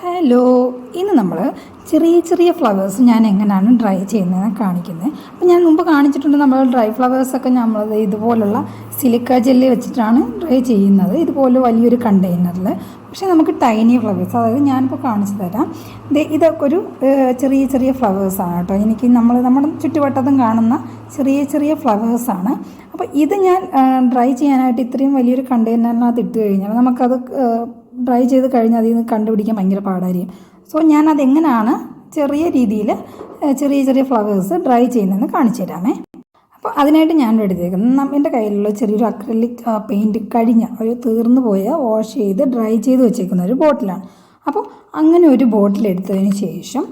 Hello ഇന്ന് നമ്മൾ ചെറിയ ചെറിയ ഫ്ലവേഴ്സ് ഞാൻ എങ്ങനെയാണ് ഡ്രൈ ചെയ്യുന്നതെന്ന് കാണിക്കുന്നത്. അപ്പോൾ ഞാൻ മുമ്പ് കാണിച്ചിട്ടുണ്ട് നമ്മൾ ഡ്രൈ ഫ്ലവേഴ്സൊക്കെ നമ്മൾ ഇതുപോലുള്ള സിലിക്ക ജെല്ലി വെച്ചിട്ടാണ് ഡ്രൈ ചെയ്യുന്നത്. ഇതുപോലെ വലിയൊരു കണ്ടെയ്നറിൽ പക്ഷേ നമുക്ക് ടൈനി ഫ്ലവേഴ്സ് അതായത് ഞാനിപ്പോൾ കാണിച്ചു തരാം. ഇതൊക്കെ ഒരു ചെറിയ ചെറിയ ഫ്ലവേഴ്സാണ് കേട്ടോ. എനിക്ക് നമ്മൾ നമ്മുടെ ചുറ്റുവട്ടത്തും കാണുന്ന ചെറിയ ചെറിയ ഫ്ലവേഴ്സാണ് അപ്പോൾ ഇത് ഞാൻ ഡ്രൈ ചെയ്യാനായിട്ട് ഇത്രയും വലിയൊരു കണ്ടെയ്നറിനകത്ത് ഇട്ട് കഴിഞ്ഞാൽ നമുക്കത് ഡ്രൈ ചെയ്ത് കഴിഞ്ഞാൽ അതിൽ നിന്ന് കണ്ടുപിടിക്കാൻ ഭയങ്കര പാടായിരിക്കും. സോ ഞാൻ അതെങ്ങനെയാണ് ചെറിയ രീതിയിൽ ചെറിയ ചെറിയ ഫ്ലവേഴ്സ് ഡ്രൈ ചെയ്യുന്നതെന്ന് കാണിച്ചു തരാമേ. അപ്പോൾ അതിനായിട്ട് ഞാൻ എടുത്തേക്കുന്നത് എന്റെ കയ്യിലുള്ള ചെറിയൊരു അക്രലിക് പെയിന്റ് കഴിഞ്ഞ ഒരു തീർന്നു പോയ വാഷ് ചെയ്ത് ഡ്രൈ ചെയ്ത് വെച്ചേക്കുന്ന ഒരു ബോട്ടിലാണ് അപ്പോൾ അങ്ങനെ ഒരു ബോട്ടിൽ എടുത്തതിന് ശേഷം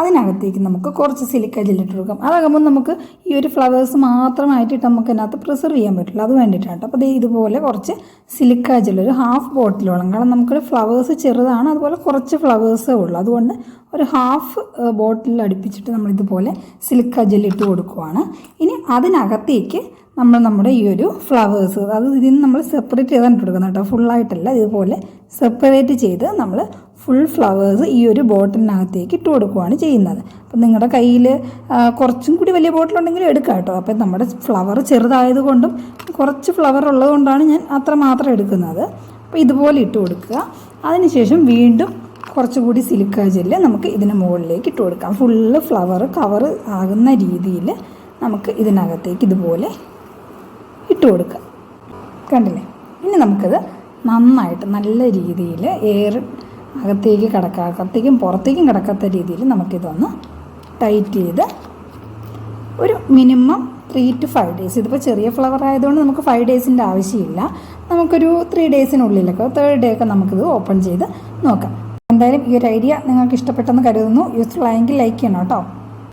അതിനകത്തേക്ക് നമുക്ക് കുറച്ച് സിലിക്ക ജെല്ലിട്ട് കൊടുക്കാം. അതാകുമ്പോൾ നമുക്ക് ഈ ഒരു ഫ്ലവേഴ്സ് മാത്രമായിട്ട് നമുക്ക് അതിനകത്ത് പ്രിസർവ് ചെയ്യാൻ പറ്റില്ല. അത് വേണ്ടിയിട്ടാണ് അപ്പോൾ ഇതുപോലെ കുറച്ച് സിലിക്ക ജെൽ ഒരു ഹാഫ് ബോട്ടിലോളം കാരണം നമുക്ക് ഫ്ലവേഴ്സ് ചെറുതാണ് അതുപോലെ കുറച്ച് ഫ്ലവേഴ്സേ ഉള്ളൂ. അതുകൊണ്ട് ഒരു ഹാഫ് ബോട്ടിൽ അടുപ്പിച്ചിട്ട് നമ്മൾ ഇതുപോലെ സിലിക്ക ജെൽ ഇട്ട് കൊടുക്കുവാണ്. ഇനി അതിനകത്തേക്ക് നമ്മൾ നമ്മുടെ ഈ ഒരു ഫ്ലവേഴ്സ് അത് ഇതിൽ നിന്ന് നമ്മൾ സെപ്പറേറ്റ് ചെയ്താണ് ഇട്ട് കൊടുക്കുന്നത് കേട്ടോ. ഫുള്ളായിട്ടല്ല ഇതുപോലെ സെപ്പറേറ്റ് ചെയ്ത് നമ്മൾ ഫുൾ ഫ്ലവേഴ്സ് ഈ ഒരു ബോട്ടിലിനകത്തേക്ക് ഇട്ട് കൊടുക്കുകയാണ് ചെയ്യുന്നത്. അപ്പം നിങ്ങളുടെ കയ്യിൽ കുറച്ചും കൂടി വലിയ ബോട്ടിലുണ്ടെങ്കിലും എടുക്കാം കേട്ടോ. അപ്പം നമ്മുടെ ഫ്ലവർ ചെറുതായതുകൊണ്ടും കുറച്ച് ഫ്ലവർ ഉള്ളതുകൊണ്ടാണ് ഞാൻ അത്ര മാത്രം എടുക്കുന്നത്. അപ്പോൾ ഇതുപോലെ ഇട്ട് കൊടുക്കുക. അതിനുശേഷം വീണ്ടും കുറച്ചുകൂടി സിലിക്ക ജെല്ല് നമുക്ക് ഇതിന് മുകളിലേക്ക് ഇട്ട് കൊടുക്കാം. ഫുള്ള് ഫ്ലവർ കവർ ആകുന്ന രീതിയിൽ നമുക്ക് ഇതിനകത്തേക്ക് ഇതുപോലെ ഇട്ട് കൊടുക്കുക കണ്ടില്ലേ? ഇനി നമുക്കത് നന്നായിട്ട് നല്ല രീതിയിൽ എയർ അകത്തേക്ക് കിടക്കുക അകത്തേക്കും പുറത്തേക്കും കിടക്കാത്ത രീതിയിൽ നമുക്കിതൊന്ന് ടൈറ്റ് ചെയ്ത് ഒരു minimum three to five days ഇതിപ്പോൾ ചെറിയ ഫ്ലവർ ആയതുകൊണ്ട് നമുക്ക് ഫൈവ് ഡേയ്സിന്റെ ആവശ്യമില്ല. നമുക്കൊരു ത്രീ ഡേയ്സിനുള്ളിലൊക്കെ തേർഡ് ഡേ ഒക്കെ നമുക്കിത് ഓപ്പൺ ചെയ്ത് നോക്കാം. എന്തായാലും ഈ ഒരു ഐഡിയ നിങ്ങൾക്ക് ഇഷ്ടപ്പെട്ടെന്ന് കരുതുന്നു. യൂസ്ഫുൾ ആയെങ്കിൽ ലൈക്ക് ചെയ്യണം കേട്ടോ.